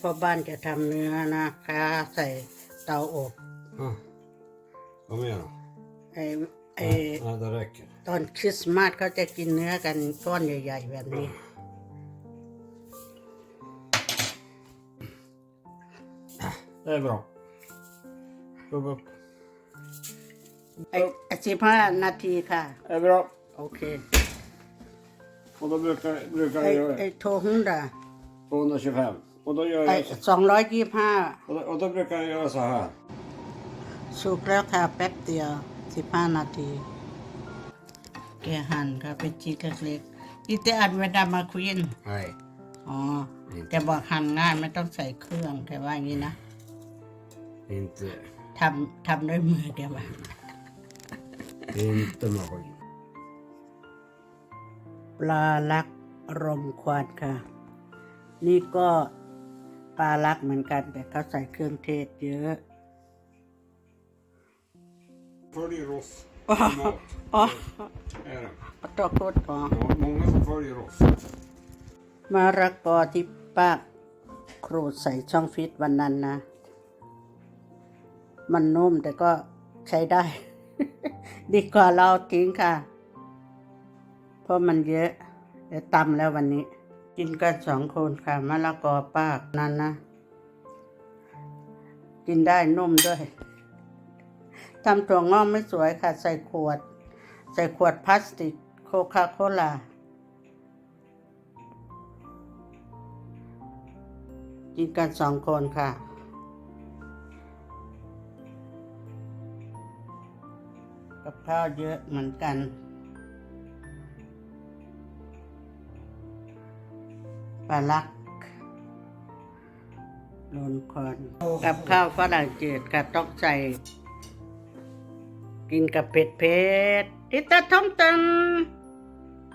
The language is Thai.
พราะบ้านจะทำเนื้อนะคะ ใส่เตาอบ Ja. Vad mer då? ไอ้ไอ้ Nej, nej, det räcker. ตอนคริสต์มาสเขาจะกินเนื้อกันก้อนใหญ่ๆแบบนี้ Det är bra. Upp, upp. ไอ้สิบห้านาทีค่ะ Det är bra. โอเค Och då brukar, brukar ไอ้ jag göra ไอ้โทหุนดา 225. Och då gör ไอ้ jag så, สองร้อยยี่สิบห้า och då, och då brukar jag göra så här. สุกแล้วค่ะแป๊บเดียวสิบห้านาทีแกหั่นค่ะเป็นชิ้นเล็กๆอีเตอันเวดามาควีน Nej. อ๋อแต่บอกหั่นง่ายไม่ต้องใส่เครื่องแกว่าอย่างนี้นะ Inte, ทำทำด้วยมือแกว่า inte maskin. ปลาลักรมควันค่ะ นี่ก็ปลาลักเหมือนกัน แต่เขาใส่เครื่องเทศเยอะ Följer oss. อ๋อ Mat อ๋อ är det. ตอกโคตรอ๋อ Ja, många som följer oss. มะระกอที่ป้าครูดใส่ช่องฟิตวันนั้นนะ มันนุ่มแต่ก็ใช้ได้ ดีกว่าเราทิ้งค่ะ เพราะมันเยอะเดี๋ยวตำแล้ววันนี้ กินกันสองคนค่ะมะละกอป้านั้นนะ กินได้นุ่มด้วยทำถั่วงอกไม่สวยค่ะ ใส่ขวด ใส่ขวดพลาสติกโคคาโคลากินกันสองคนค่ะกับข้าวเยอะเหมือนกัน ปลาลักโดนคอนกับข้าวฝรั่งเศสกับต้องใส่ กินกับเผ็ดเผ็ดๆอิตาทอมตัน